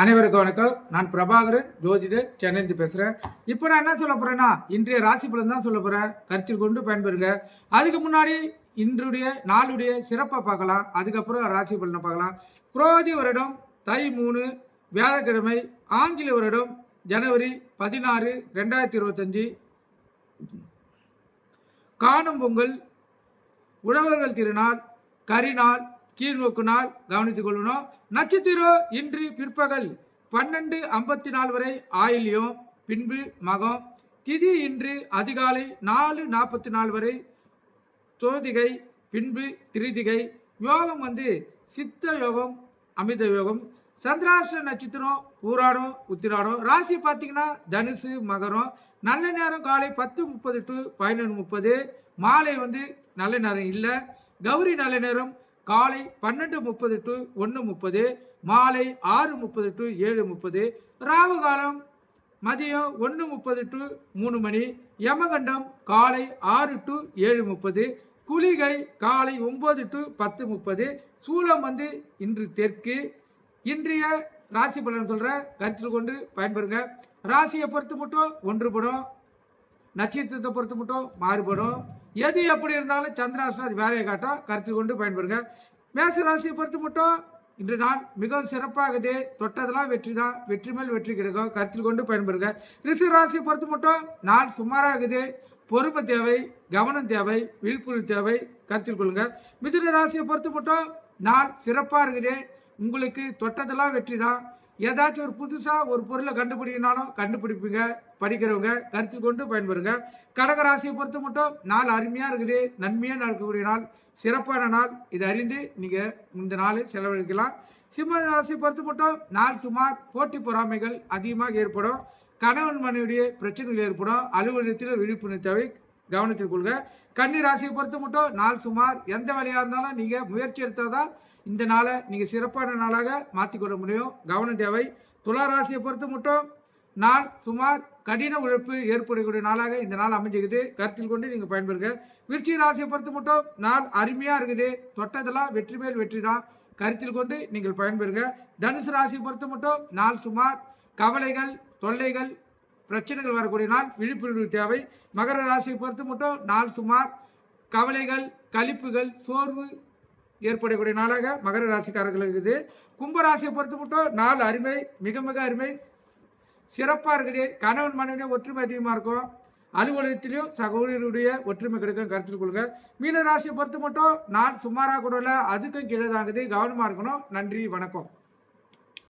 அனைவருக்கும் வணக்கம். நான் பிரபாகரன் ஜோதிடர் சென்னையிலிருந்து பேசுகிறேன் இப்போ நான் என்ன சொல்ல போகிறேன்னா இன்றைய ராசி பலன் தான் சொல்ல போகிறேன் கருத்தில் கொண்டு பயன்பெறுங்க. அதுக்கு முன்னாடி இன்றைய நாளுடைய சிறப்பை பார்க்கலாம். அதுக்கப்புறம் ராசி பலனை பார்க்கலாம். குரோதி வருடம் தை மூணு வியாழக்கிழமை ஆங்கில வருடம் ஜனவரி பதினாறு ரெண்டாயிரத்தி இருபத்தஞ்சி. காணும் பொங்கல் உழவர்கள் திருநாள் கரிநாள் கீழ்நோக்கு நாள் கவனித்துக் கொள்ளணும். நட்சத்திரம் இன்று பிற்பகல் பன்னெண்டு ஐம்பத்தி நாலு வரை ஆயில்யம் பின்பு மகம். திதி இன்று அதிகாலை நாலு நாற்பத்தி நாலு வரை சோதிகை பின்பு திரிதிகை. யோகம் வந்து சித்த யோகம் அமித யோகம். சந்திராஷ்ட நட்சத்திரம் பூராடம் உத்திராடம். ராசி பார்த்தீங்கன்னா தனுசு மகரம். நல்ல நேரம் காலை பத்து முப்பது டு பதினொன்று முப்பது. மாலை வந்து நல்ல நேரம் இல்லை. கௌரி நல்ல நேரம் காலை பன்னெண்டு முப்பது டு ஒன்று முப்பது மாலை ஆறு முப்பது டு ஏழு முப்பது ராவு காலம் மதியம் ஒன்று முப்பது டு மூணு மணி யமகண்டம் காலை ஆறு டு ஏழு முப்பது குளிகை காலை ஒம்பது டு பத்து முப்பது சூலம் வந்து இன்று தெற்கு. இன்றைய ராசி பலன் சொல்கிற கருத்தில் கொண்டு பயன்பெறுங்க. ராசியை பொறுத்து மட்டும் ஒன்றுபடும் நட்சத்திரத்தை பொறுத்து மட்டும் மாறுபடும். எது எப்படி இருந்தாலும் சந்திராசனம் அது வேலையை காட்டும் கருத்து கொண்டு பயன்பெறுங்க. மேச ராசியை பொறுத்து மட்டும் இன்று நாள் மிகவும் சிறப்பாகுது. தொட்டதெல்லாம் வெற்றி தான். வெற்றி மேல் வெற்றி கிடைக்கும். கருத்தில் கொண்டு பயன்பெறுங்க. ரிசர்வ் ராசியை பொறுத்து மட்டும் நாள் சுமாராகுது. பொறுமை தேவை கவனம் தேவை விழிப்புணர்வு தேவை. கருத்தில் கொள்ளுங்க. மிதுன ராசியை பொறுத்து மட்டும் நாள் சிறப்பாக இருக்குது. உங்களுக்கு தொட்டதெல்லாம் வெற்றி தான். ஏதாச்சும் ஒரு புதுசாக ஒரு பொருளை கண்டுபிடிக்கனாலும் கண்டுபிடிப்பீங்க படிக்கிறவங்க கருத்து கொண்டு பயன்பெறுங்க. கடக ராசியை பொறுத்த மட்டும் நாள் அருமையாக இருக்குது. நன்மையாக நடக்கக்கூடிய நாள் சிறப்பான நாள். இதை அறிந்து நீங்கள் இந்த நாளை செலவழிக்கலாம். சிம்ம ராசியை பொறுத்த மட்டும் நாள் சுமார் போட்டி பொறாமைகள் அதிகமாக ஏற்படும். கணவன் மனைவியுடைய பிரச்சனைகள் ஏற்படும். அலுவலகத்தில் விழிப்புணர்வு தேவை. கவனத்தில் கொள்க. கன்னி ராசியை பொறுத்த மட்டும் நாள் சுமார் எந்த வேலையாக இருந்தாலும் நீங்கள் முயற்சி எடுத்தால் தான் இந்த நாளை நீங்கள் சிறப்பான நாளாக மாற்றிக்கொள்ள முடியும். கவனம் தேவை. துலா ராசியை பொறுத்த மட்டும் நாள் சுமார் கடின உழைப்பு ஏற்படக்கூடிய நாளாக இந்த நாள் அமைஞ்சிக்குது. கருத்தில் கொண்டு நீங்கள் பயன்பெறுங்க. விருச்சி ராசியை பொறுத்த மட்டும் நாள் அருமையாக இருக்குது. தொட்டதெல்லாம் வெற்றி மேல் வெற்றி தான். கருத்தில் கொண்டு நீங்கள் பயன்பெறுங்க. தனுசு ராசியை பொறுத்த மட்டும் நாள் சுமார் கவலைகள் தொல்லைகள் பிரச்சனைகள் வரக்கூடிய நாள் விழிப்புணர்வு தேவை. மகர ராசியை பொறுத்து மட்டும் நாள் சுமார் கவலைகள் கழிப்புகள் சோர்வு ஏற்படக்கூடிய நாளாக மகர ராசிக்காரர்கள் இருக்குது. கும்பராசியை பொறுத்து மட்டும் நாள் அருமை மிக மிக அருமை. சிறப்பாக இருக்குது. கணவன் மனைவியுடைய ஒற்றுமை அதிகமாக இருக்கும். அலுவலகத்திலையும் சகோதரருடைய ஒற்றுமை கிடைக்கும் கருத்தில் கொள்ளுங்க மீன ராசியை பொறுத்து மட்டும் நாள் சுமாராக கூட இல்லை அதுக்கும் கீழே தாங்குது கவனமாக இருக்கணும். நன்றி வணக்கம்.